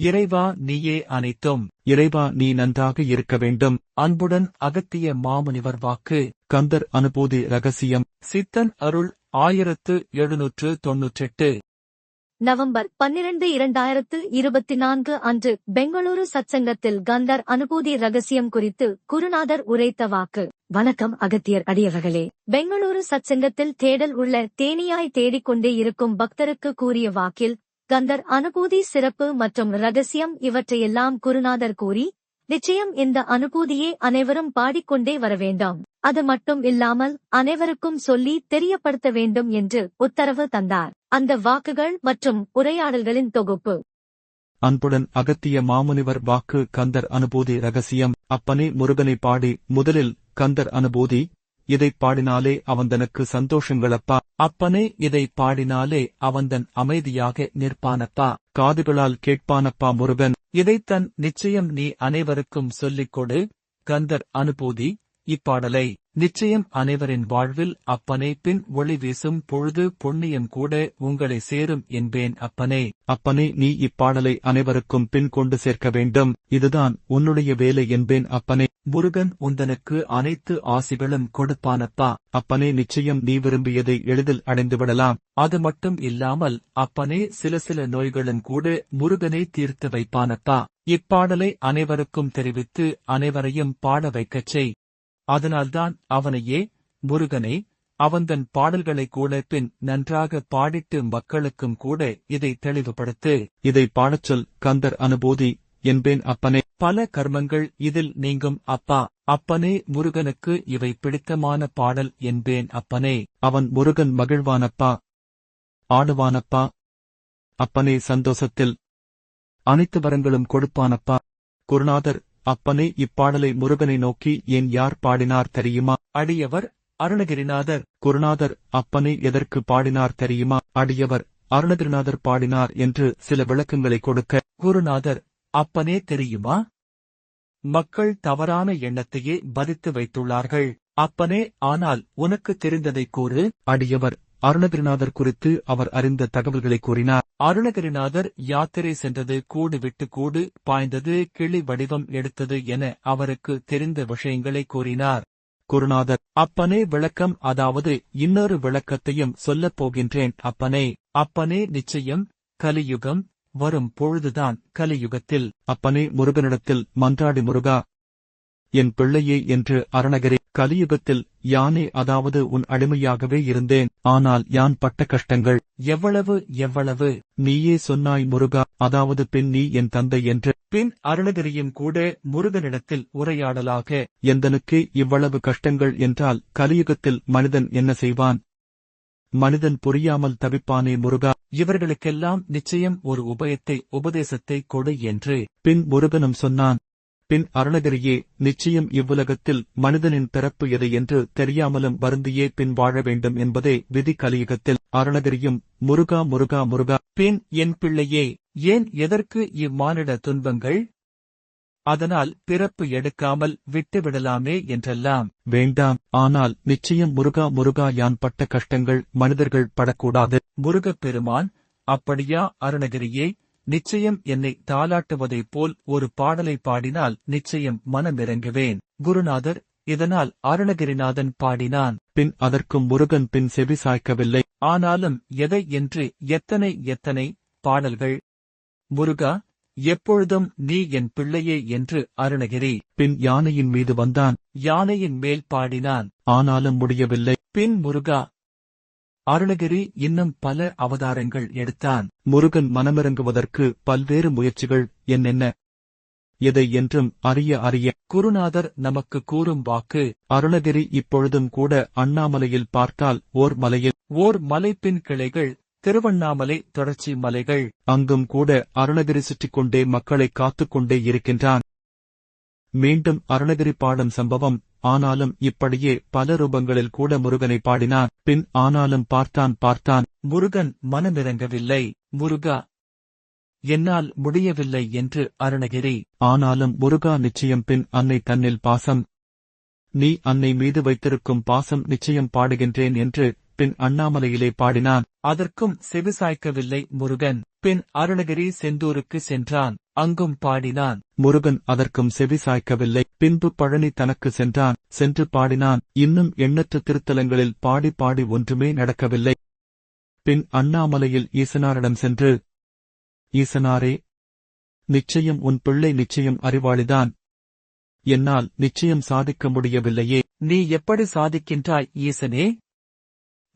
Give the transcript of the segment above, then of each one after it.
இறைவா நீயே அனைத்தும். இறைவா நீ நன்றாக இருக்க வேண்டும். அன்புடன் அகத்திய மாமுனிவர் வாக்கு. கந்தர் அனுபூதி ரகசியம். சித்தன் அருள் ஆயிரத்து எழுநூற்று தொன்னூற்றெட்டு. நவம்பர் பன்னிரண்டு இரண்டாயிரத்து இருபத்தி நான்கு அன்று பெங்களூரு சத்சங்கத்தில் கந்தர் அனுபூதி ரகசியம் குறித்து குருநாதர் உரைத்த வாக்கு. வணக்கம் அகத்தியர் அடியவர்களே. பெங்களூரு சத்சங்கத்தில் தேடல் உள்ள தேனியாய் தேடிக்கொண்டே இருக்கும் பக்தருக்கு கூறிய வாக்கில் கந்தர் அனுபூதி சிறப்பு மற்றும் ரகசியம் இவற்றையெல்லாம் குருநாதர் கூறி நிச்சயம் இந்த அனுபூதியே அனைவரும் பாடிக்கொண்டே வர வேண்டாம். அது மட்டும் இல்லாமல் அனைவருக்கும் சொல்லி தெரியப்படுத்த வேண்டும் என்று உத்தரவு தந்தார். அந்த வாக்குகள் மற்றும் உரையாடல்களின் தொகுப்பு. அன்புடன் அகத்திய மாமுனிவர் வாக்கு கந்தர் அனுபூதி ரகசியம். அப்பனே முருகனை பாடி முதலில் கந்தர் அனுபூதி இதைப் பாடினாலே அவந்தனுக்கு சந்தோஷங்களப்பா? அப்பனே இதை பாடினாலே அவந்தன் அமைதியாக நிற்பானப்பா? காதுகளால் கேட்பானப்பா முருகன். இதைத்தன் நிச்சயம் நீ அனைவருக்கும் சொல்லிக் கொடு. கந்தர் அனுபூதி இப்பாடலை நிச்சயம் அனைவரின் வாழ்வில் அப்பனே பின் ஒளி வீசும் பொழுது புண்ணியம் கூட உங்களை சேரும் என்பேன் அப்பனே. அப்பனே நீ இப்பாடலை அனைவருக்கும் பின் கொண்டு சேர்க்க வேண்டும். இதுதான் உன்னுடைய வேலை என்பேன் அப்பனே. முருகன் உந்தனுக்கு அனைத்து ஆசிகளும் கொடுப்பானப்பா. அப்பனே நிச்சயம் நீ விரும்பியதை எளிதில் அடைந்துவிடலாம் அது மட்டும் இல்லாமல் அப்பனே சில சில நோய்களும் கூட முருகனை தீர்த்து வைப்பானப்பா. இப்பாடலை அனைவருக்கும் தெரிவித்து அனைவரையும் பாட வைக்கச் செய். அதனால்தான் அவனையே முருகனே அவன்தன் பாடல்களை கூட பின் நன்றாக பாடிட்டு மக்களுக்கும் கூட இதை தெளிவுபடுத்து. இதை பாடச் சொல் கந்தர் அனுபூதி என்பேன் அப்பனே. பல கர்மங்கள் இதில் நீங்கும் அப்பா. அப்பனே முருகனுக்கு இவை பிடித்தமான பாடல் என்பேன் அப்பனே. அவன் முருகன் மகிழ்வானப்பா. ஆடுவானப்பா. அப்பனே சந்தோஷத்தில். அனைத்து வரங்களும் கொடுப்பானப்பா. குருநாதர் அப்பனே இப்பாடலை முருகனை நோக்கி ஏன் யார் பாடினார் தெரியுமா? அடியவர் அருணகிரிநாதர். குருநாதர் அப்பனே எதற்கு பாடினார் தெரியுமா? அடியவர் அருணகிரிநாதர் பாடினார் என்று சில விளக்கங்களை கொடுக்க. குருநாதர் அப்பனே தெரியுமா? மக்கள் தவறான எண்ணத்தையே பதித்து வைத்துள்ளார்கள். அப்பனே ஆனால் உனக்கு தெரிந்ததை கூறு. அடியவர் அருணகிரிநாதர் குறித்து அவர் அறிந்த தகவல்களை கூறினார். அருணகிரிநாதர் யாத்திரை சென்றது கூடு விட்டு கூடு பாய்ந்தது கிளி வடிவம் எடுத்தது என அவருக்கு தெரிந்த விஷயங்களை கூறினார். குருநாதர் அப்பனே விளக்கம் அதாவது இன்னொரு விளக்கத்தையும் சொல்லப் போகின்றேன் அப்பனே. அப்பனே நிச்சயம் கலியுகம் வரும் பொழுதுதான் கலியுகத்தில். அப்பனே முருகனிடத்தில் மன்றாடி முருகா என் பிள்ளையே என்று அருணகிரி கலியுகத்தில் யானே அதாவது உன் அடிமையாகவே இருந்தேன் ஆனால் யான் பட்ட கஷ்டங்கள்? எவ்வளவு எவ்வளவு? நீயே சொன்னாய் முருகா அதாவது பின் நீ என் தந்தை என்று. பின் அருணகிரியும் கூட முருகனிடத்தில் உரையாடலாக எந்தனுக்கு இவ்வளவு கஷ்டங்கள் என்றால் கலியுகத்தில் மனிதன் என்ன செய்வான்? மனிதன் புரியாமல் தவிப்பானே முருகா இவர்களுக்கெல்லாம் நிச்சயம் ஒரு உபயத்தை உபதேசத்தை கொடு என்று. பின் முருகனும் சொன்னான் பின் அருணகிரியே நிச்சயம் இவ்வுலகத்தில் மனிதனின் பிறப்பு எது என்று தெரியாமலும் வருந்தியே பின் வாழ வேண்டும் என்பதே விதி கலியுகத்தில். அருணகிரியும் முருகா முருகா முருகா பின் என் பிள்ளையே ஏன் எதற்கு இம்மானிட துன்பங்கள்? அதனால் பிறப்பு எடுக்காமல் விட்டுவிடலாமே என்றெல்லாம். வேண்டாம் ஆனால் நிச்சயம் முருகா முருகா யான் பட்ட கஷ்டங்கள் மனிதர்கள் படக்கூடாது. முருகப் பெருமான் அப்படியா அருணகிரியே நிச்சயம் என்னை தாலாட்டுவதைப் போல் ஒரு பாடலை பாடினால் நிச்சயம் மனமிறங்குவேன். குருநாதர் இதனால் அருணகிரிநாதன் பாடினான். பின் அதற்கும் முருகன் பின் செவி சாய்க்கவில்லை. ஆனாலும் எதை என்று எத்தனை எத்தனை பாடல்கள். முருகா எப்பொழுதும் நீ என் பிள்ளையே என்று அருணகிரி. பின் யானையின் மீது வந்தான். யானையின் மேல் பாடினான். ஆனாலும் முடியவில்லை. பின் முருகா அருணகிரி இன்னும் பல அவதாரங்கள் எடுத்தான். முருகன் மனமிறங்குவதற்கு பல்வேறு முயற்சிகள் என்னென்ன? எதை என்றும் அறிய அறிய. குருநாதர் நமக்கு கூறும் வாக்கு அருணகிரி இப்பொழுதும் கூட அண்ணாமலையில் பார்த்தால் ஓர் மலையில். ஓர் மலைப்பின் கிளைகள் திருவண்ணாமலை தொடர்ச்சி மலைகள். அங்கும் கூட அருணகிரி சுற்றிக் கொண்டே மக்களை காத்துக் கொண்டே இருக்கின்றான். மீண்டும் அருணகிரி பாடம் சம்பவம் ஆனாலும் இப்படியே பல ரூபங்களில் கூட முருகனை பாடினான் பின் ஆனாலும் பார்த்தான் பார்த்தான் முருகன் மனமிறங்கவில்லை முருகா என்னால் முடியவில்லை என்று அருணகிரி ஆனாலும் முருகா நிச்சயம் பின் அன்னை தன்னில் பாசம் நீ அன்னை மீது வைத்திருக்கும் பாசம் நிச்சயம் பாடுகின்றேன் என்று பின் அண்ணாமலையிலே பாடினான் அதற்கும் செவிசாய்க்கவில்லை முருகன். பின் அருணகிரி செந்தூருக்கு சென்றான். அங்கும் பாடினான். முருகன் அதற்கும் செவி சாய்க்கவில்லை. பின்பு பழனி தனக்கு சென்றான். சென்று பாடினான். இன்னும் எண்ணற்ற திருத்தலங்களில் பாடி பாடி ஒன்றுமே நடக்கவில்லை. பின் அண்ணாமலையில் ஈசனாரிடம் சென்று ஈசனாரே நிச்சயம் உன் பிள்ளை நிச்சயம் அறிவாளிதான். என்னால் நிச்சயம் சாதிக்க முடியவில்லையே. நீ எப்படி சாதிக்கின்றாய் ஈசனே?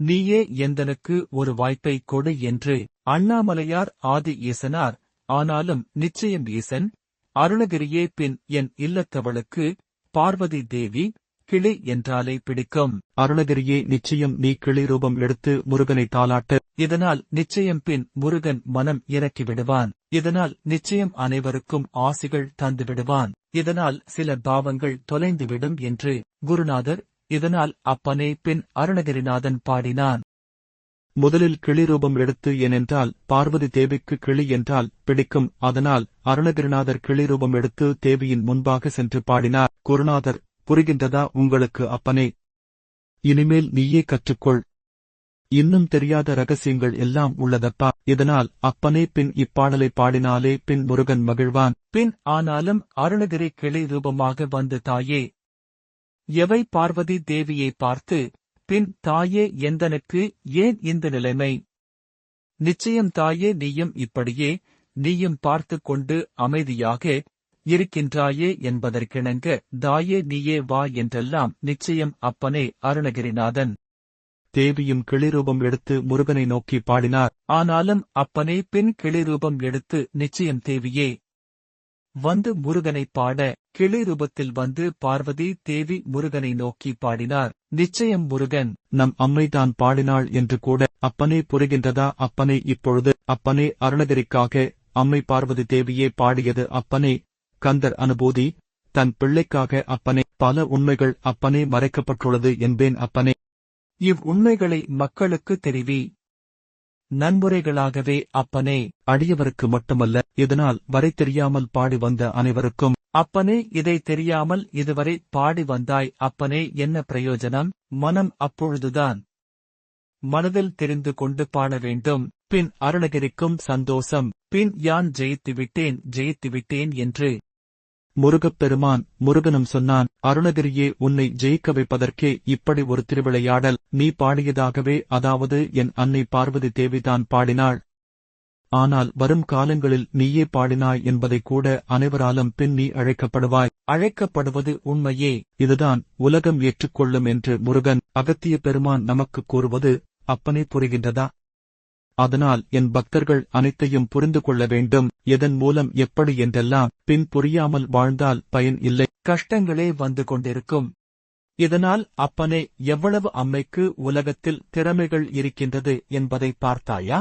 நீயே எந்தனுக்கு ஒரு வாய்ப்பை கொடு என்று அண்ணாமலையார் ஆதி ஈசனார் ஆனாலும் நிச்சயம் ஈசன் அருணகிரியே பின் என் இல்லத்தவளுக்கு பார்வதி தேவி கிளி என்றாலே பிடிக்கும். அருணகிரியே நிச்சயம் நீ கிளி ரூபம் எடுத்து முருகனை தாலாட்ட இதனால் நிச்சயம் பின் முருகன் மனம் இறக்கி விடுவான். இதனால் நிச்சயம் அனைவருக்கும் ஆசிகள் தந்து விடுவான் இதனால் சில பாவங்கள் தொலைந்துவிடும் என்று குருநாதர் இதனால் அப்பனே பின் அருணகிரிநாதன் பாடினான். முதலில் கிளி ரூபம் எடுத்து ஏனென்றால் பார்வதி தேவிக்கு கிளி என்றால் பிடிக்கும். அதனால் அருணகிரிநாதர் கிளி ரூபம் எடுத்து தேவியின் முன்பாக சென்று பாடினார். குருநாதர் புரிகின்றதா உங்களுக்கு அப்பனே? இனிமேல் நீயே கற்றுக்கொள். இன்னும் தெரியாத ரகசியங்கள் எல்லாம் உள்ளதப்பா? இதனால் அப்பனே பின் இப்பாடலை பாடினாலே பின் முருகன் மகிழ்வான். பின் ஆனாலும் அருணகிரி கிளை ரூபமாக வந்து தாயே எவை பார்வதி தேவியை பார்த்து பின் தாயே எந்தனுக்கு ஏன் இந்த நிலைமை? நிச்சயம் தாயே நீயும் இப்படியே நீயும் பார்த்துக் கொண்டு அமைதியாக இருக்கின்றாயே என்பதற்கிணங்க தாயே நீயே வா என்றெல்லாம் நிச்சயம் அப்பனே அருணகிரிநாதன். தேவியும் கிளிரூபம் எடுத்து முருகனை நோக்கி பாடினார். ஆனாலும் அப்பனே பின் கிளிரூபம் எடுத்து நிச்சயம் தேவியே வந்து முருகனை பாட கிளி ரூபத்தில் வந்து பார்வதி தேவி முருகனை நோக்கி பாடினார். நிச்சயம் முருகன் நம் அம்மைதான் பாடினாள் என்று கூட அப்பனே புரிகின்றதா? அப்பனே இப்பொழுது அப்பனே அருணகிரிக்காக அம்மை பார்வதி தேவியே பாடியது அப்பனே. கந்தர் அனுபூதி தன் பிள்ளைக்காக அப்பனே பல உண்மைகள் அப்பனே மறைக்கப்பட்டுள்ளது என்பேன் அப்பனே. இவ் உண்மைகளை மக்களுக்கு தெரிவி. நன்முறைகளாகவே அப்பனே அடியவருக்கு மட்டுமல்ல இதனால் வரை தெரியாமல் பாடி வந்த அனைவருக்கும். அப்பனே இதை தெரியாமல் இதுவரை பாடி வந்தாய் அப்பனே என்ன பிரயோஜனம்? மனம் அப்பொழுதுதான் மனதில் தெரிந்து கொண்டு பாட வேண்டும். பின் அருணகிரிக்கும் சந்தோஷம். பின் யான் ஜெயித்து விட்டேன் ஜெயித்து விட்டேன் என்று முருகப் பெருமான் முருகனும் சொன்னான் அருணகிரியே உன்னை ஜெயிக்க வைப்பதற்கே இப்படி ஒரு திருவிளையாடல் நீ பாடியதாகவே அதாவது என் அன்னை பார்வதி தேவிதான் பாடினாள். ஆனால் வரும் காலங்களில் நீயே பாடினாய் என்பதை கூட அனைவராலும் பின் நீ அழைக்கப்படுவாய். அழைக்கப்படுவது உண்மையே. இதுதான் உலகம் ஏற்றுக்கொள்ளும் என்று முருகன் அகத்திய பெருமான் நமக்கு கூறுவது. அப்பனே புரிகின்றதா? அதனால் என் பக்தர்கள் அனைத்தையும் புரிந்து கொள்ள வேண்டும். எதன் மூலம் எப்படி என்றெல்லாம் பின் புரியாமல் வாழ்ந்தால் பயன் இல்லை. கஷ்டங்களே வந்து கொண்டிருக்கும். இதனால் அப்பனே எவ்வளவு அம்மைக்கு உலகத்தில் திறமைகள் இருக்கின்றது என்பதை பார்த்தாயா?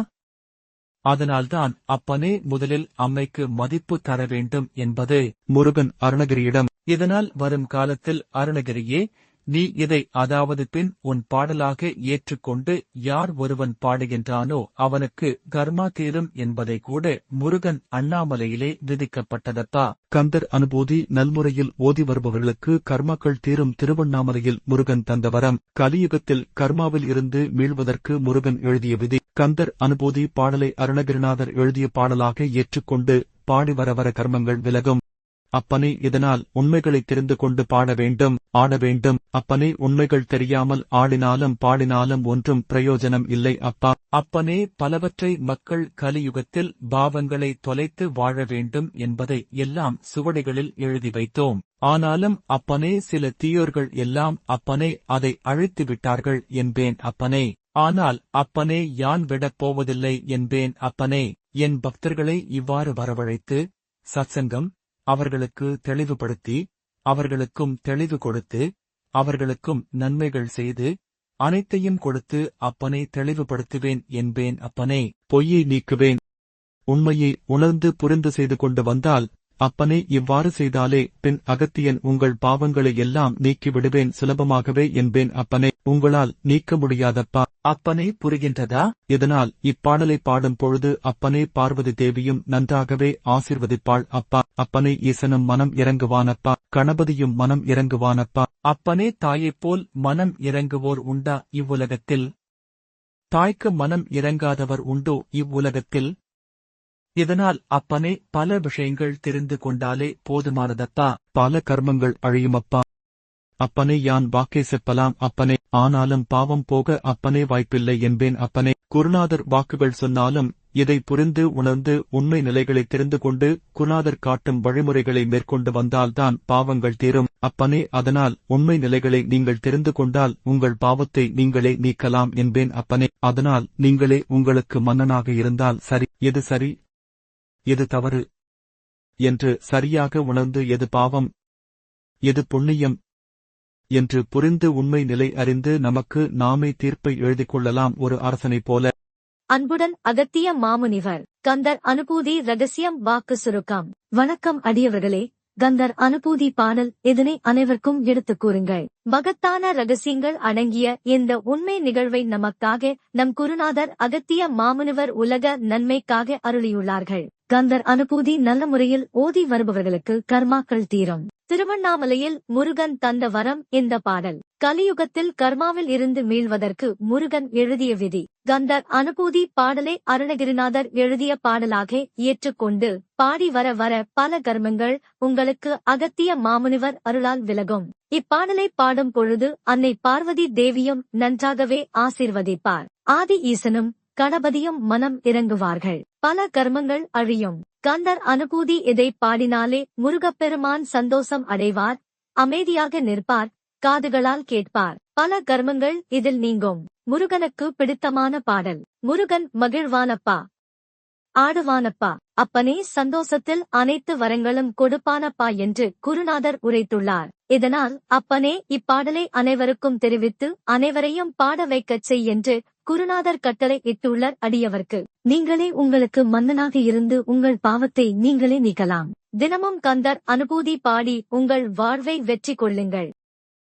அதனால்தான் அப்பனே முதலில் அம்மைக்கு மதிப்பு தர வேண்டும் என்பது முருகன் அருணகிரியிடம். இதனால் வரும் காலத்தில் அருணகிரியே நீ இதை அதாவது பின் உன் பாடலாக ஏற்றுக்கொண்டு யார் ஒருவன் பாடுகின்றானோ அவனுக்கு கர்மா தீரும் என்பதை கூட முருகன் அண்ணாமலையிலே விதிக்கப்பட்டதப்பா கந்தர் அனுபூதி நல்முறையில் ஓதி வருபவர்களுக்கு கர்மாக்கள் தீரும் திருவண்ணாமலையில் முருகன் தந்த வரம். கலியுகத்தில் கர்மாவில் இருந்து மீள்வதற்கு முருகன் எழுதிய விதி. கந்தர் அனுபூதி பாடலை அருணகிரிநாதர் எழுதிய பாடலாக ஏற்றுக்கொண்டு பாடி வர வர கர்மங்கள் விலகும். அப்பனே இதனால் உண்மைகளை தெரிந்து கொண்டு பாட வேண்டும் ஆட வேண்டும். அப்பனே உண்மைகள் தெரியாமல் ஆடினாலும் பாடினாலும் ஒன்றும் பிரயோஜனம் இல்லை அப்பா. அப்பனே பலவற்றை மக்கள் கலியுகத்தில் பாவங்களை தொலைத்து வாழ வேண்டும் என்பதை எல்லாம் சுவடிகளில் எழுதி வைத்தோம். ஆனாலும் அப்பனே சில தீயோர்கள் எல்லாம் அப்பனே அதை அழித்து விட்டார்கள் என்பேன் அப்பனே. ஆனால் அப்பனே யான் விடப் போவதில்லை என்பேன் அப்பனே. என் பக்தர்களை இவ்வாறு வரவழைத்து சத்சங்கம் அவர்களுக்கு தெளிவுபடுத்தி அவர்களுக்கும் தெளிவு கொடுத்து அவர்களுக்கும் நன்மைகள் செய்து அனைத்தையும் கொடுத்து அப்பனை தெளிவுபடுத்துவேன் என்பேன் அப்பனே. பொய்யை நீக்குவேன். உண்மையை உணர்ந்து புரிந்து செய்து கொண்டு வந்தால் அப்பனே இவ்வாறு செய்தாலே பின் அகத்தியன் உங்கள் பாவங்களை எல்லாம் நீக்கி விடுவேன் சுலபமாகவே என்பேன் அப்பனே உங்களால் நீக்க முடியாதப்பா. அப்பனே புரிகின்றதா? இதனால் இப்பாடலை பாடும் பொழுது அப்பனே பார்வதி தேவியும் நன்றாகவே ஆசிர்வதிப்பாள் அப்பா. அப்பனே ஈசனும் மனம் இறங்குவானப்பா. கணபதியும் மனம் இறங்குவானப்பா. அப்பனே தாயைப் போல் மனம் இறங்குவோர் உண்டா இவ்வுலகத்தில்? தாய்க்கு மனம் இறங்காதவர் உண்டோ இவ்வுலகத்தில்? இதனால் அப்பனே பல விஷயங்கள் தெரிந்து கொண்டாலே போதுமானதத்தா? பல கர்மங்கள் அழியுமப்பா. அப்பனே யான் வாக்கே செப்பலாம்? அப்பனே ஆனாலும் பாவம் போக அப்பனே வாய்ப்பில்லை என்பேன் அப்பனே. குருநாதர் வாக்குகள் சொன்னாலும் இதை புரிந்து உணர்ந்து உண்மை நிலைகளை தெரிந்து கொண்டு குருநாதர் காட்டும் வழிமுறைகளை மேற்கொண்டு வந்தால்தான் பாவங்கள் தீரும். அப்பனே அதனால் உண்மை நிலைகளை நீங்கள் தெரிந்து கொண்டால் உங்கள் பாவத்தை நீங்களே நீக்கலாம் என்பேன் அப்பனே. அதனால் நீங்களே உங்களுக்கு மன்னனாக இருந்தால் சரி. எது சரி? எது தவறு? என்று சரியாக உணர்ந்து எது பாவம்? எது புண்ணியம்? என்று புரிந்து உண்மை நிலை அறிந்து நமக்கு நாமே தீர்ப்பை எழுதிக் கொள்ளலாம் ஒரு அரசனைப் போல. அன்புடன் அகத்திய மாமுனிவர் கந்தர் அனுபூதி ரகசியம் வாக்கு சுருக்கம். வணக்கம் அடியவர்களே கந்தர் அனுபூதி பாடல் இதனை அனைவருக்கும் எடுத்துக் கூறுங்கள். மகத்தான ரகசியங்கள் அடங்கிய இந்த உண்மை நிகழ்வை நமக்காக நம் குருநாதர் அகத்திய மாமனுவர் உலக நன்மைக்காக அருளியுள்ளார்கள். கந்தர் அனுபூதி நல்ல முறையில் ஓதி வருபவர்களுக்கு கர்மாக்கள் தீரும். திருவண்ணாமலையில் முருகன் தந்த வரம் இந்த பாடல். கலியுகத்தில் கர்மாவில் இருந்து மீள்வதற்கு முருகன் எழுதிய விதி. கந்தர் அனுபூதி பாடலை அருணகிரிநாதர் எழுதிய பாடலாக ஏற்றுக்கொண்டு பாடி வர வர பல கர்மங்கள் உங்களுக்கு அகத்திய மாமுனிவர் அருளால் விலகும். இப்பாடலை பாடும் பொழுது அன்னை பார்வதி தேவியும் நன்றாகவே ஆசீர்வதிப்பார். ஆதி ஈசனும் கணபதியும் மனம் இறங்குவார்கள். பல கர்மங்கள் அழியும். கந்தர் அனுபூதி இதை பாடினாலே முருகப்பெருமான் சந்தோஷம் அடைவார். அமைதியாக நிற்பார். காதுகளால் கேட்பார். பல கர்மங்கள் இதில் நீங்கும். முருகனுக்கு பிடித்தமான பாடல். முருகன் மகிழ்வானப்பா. ஆடுவானப்பா. அப்பனே சந்தோஷத்தில் அனைத்து வரங்களும் கொடுப்பானப்பா என்று குருநாதர் உரைத்துள்ளார். இதனால் அப்பனே இப்பாடலை அனைவருக்கும் தெரிவித்து அனைவரையும் பாட வைக்கச் செய் என்று குருநாதர் கட்டளை இட்டுள்ளார் அடியவர்க்கு. நீங்களே உங்களுக்கு மன்னனாக இருந்து உங்கள் பாவத்தை நீங்களே நீக்கலாம். தினமும் கந்தர் அனுபூதி பாடி உங்கள் வாழ்வை வெற்றி கொள்ளுங்கள்.